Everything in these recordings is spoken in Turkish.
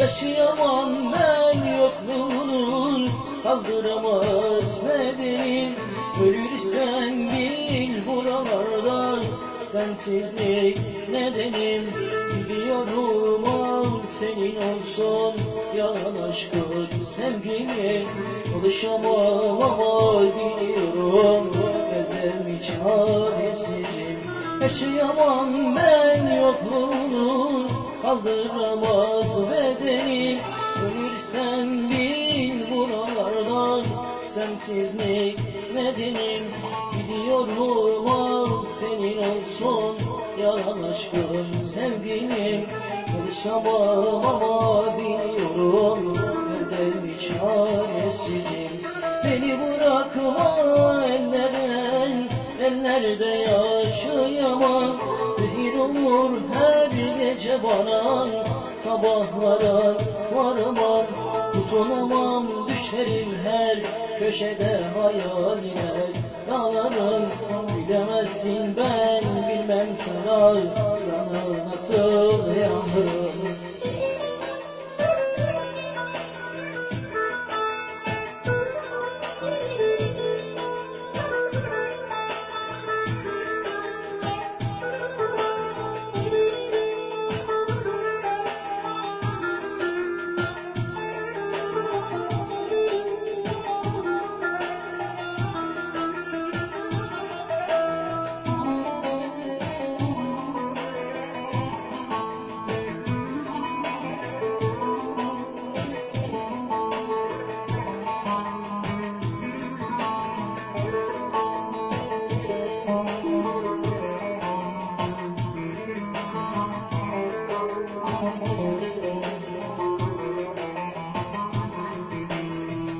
Yaşayamam ben yokluğunu Kaldıramaz bedenim Ölürsen bil buralardan Sensizlik nedenim Biliyorum al senin olsun Yalan aşkın sevgilim Alışamam ama biliyorum Bedem çaresizim? Yaşayamam ben yokluğunu Kaldıramaz bedenim Ölürsen bil buralardan. Sensizlik nedenim Gidiyorum al senin olsun Yalan aşkın sevgilim Karışamam ama biliyorum. Bedel çaresizim. Beni bırakma ellere. Ellerde yaşayamam Zehir olur her gece bana. Sabahlara varamam Tutunamam düşerim her köşede hayaline. Dağlarım bilemezsin ben bilmem sana Sana nasıl yandım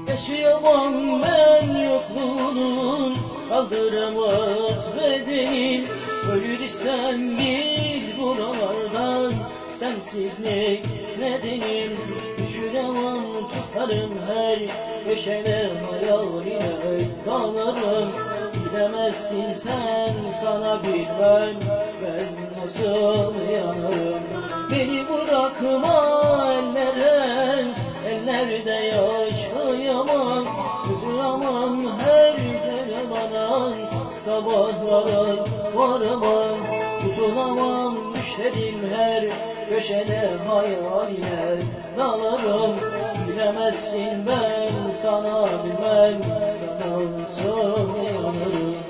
Yaşayamam ben yokluğunu Kaldıramaz bedenim Ölürsem bil buralardan Sensizlik nedenim Düşüremem tutarım her köşede hayaline Dağlarım. Bilemezsin sen sana bilmem Ben nasıl yanarım Bırakma ellere Ellerde yaşayamam. Tutamam her gece bana Sabahlara varamam Tutunamam düşerim her köşede hayaline Dalarım bilemezsin ben sana bilmem. Sana yanarım